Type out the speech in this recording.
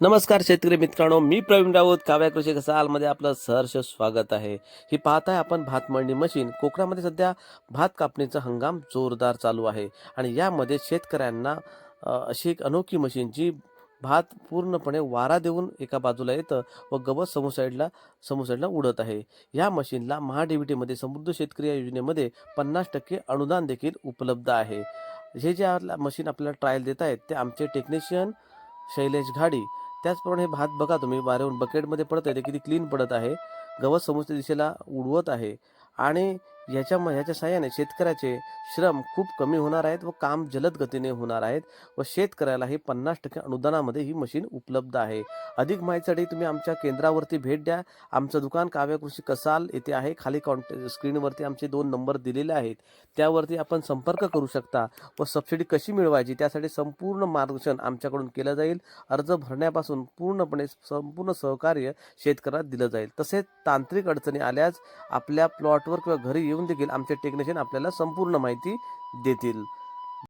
नमस्कार शेतकरी मित्रांनो मी प्रवीण राऊत काव्या कृषी कसालमध्ये आपलं सहर्ष स्वागत आहे. ही पाहताय आपण भात मळणी मशीन कोकणामध्ये सध्या भात कापणीचा हंगाम जोरदार चालू आहे आणि यामध्ये शेतकऱ्यांना अशी एक अनोखी मशीन जी भात पूर्णपणे वारा देऊन एका बाजूला येतं व गवत समोर साईडला समोर साईडला उडत आहे. या मशीनला महाडीबीटीमध्ये समृद्ध शेतकरी या योजनेमध्ये पन्नास टक्के अनुदान देखील उपलब्ध आहे. हे जे आपल्या मशीन आपल्याला ट्रायल देत आहेत ते आमचे टेक्निशियन शैलेश घाडी त्याचप्रमाणे हे भात बघा तुम्ही वाऱ्यावरून बकेटमध्ये पडत आहे ते किती क्लीन पडत आहे. गवत समोरच्या दिशेला उडवत आहे. आणि याच्या ह्याच्या सहाय्याने शेतकऱ्याचे श्रम खूप कमी होणार आहेत व काम जलद गतीने होणार आहेत व शेतकऱ्याला हे पन्नास टक्के अनुदानामध्ये ही मशीन उपलब्ध आहे. अधिक माहितीसाठी तुम्ही आमच्या केंद्रावरती भेट द्या. आमचं दुकान काव्य कृषी कसाल येथे आहे. खाली कॉन्ट स्क्रीनवरती आमचे दोन नंबर दिलेले आहेत. त्यावरती आपण संपर्क करू शकता व सबसिडी कशी मिळवायची त्यासाठी संपूर्ण मार्गदर्शन आमच्याकडून केलं जाईल. अर्ज भरण्यापासून पूर्णपणे संपूर्ण सहकार्य शेतकऱ्याला दिलं जाईल. तसेच तांत्रिक अडचणी आल्यास आपल्या प्लॉटवर किंवा घरी येऊन देखील आमचे टेक्निशियन आपल्याला संपूर्ण माहिती देतील.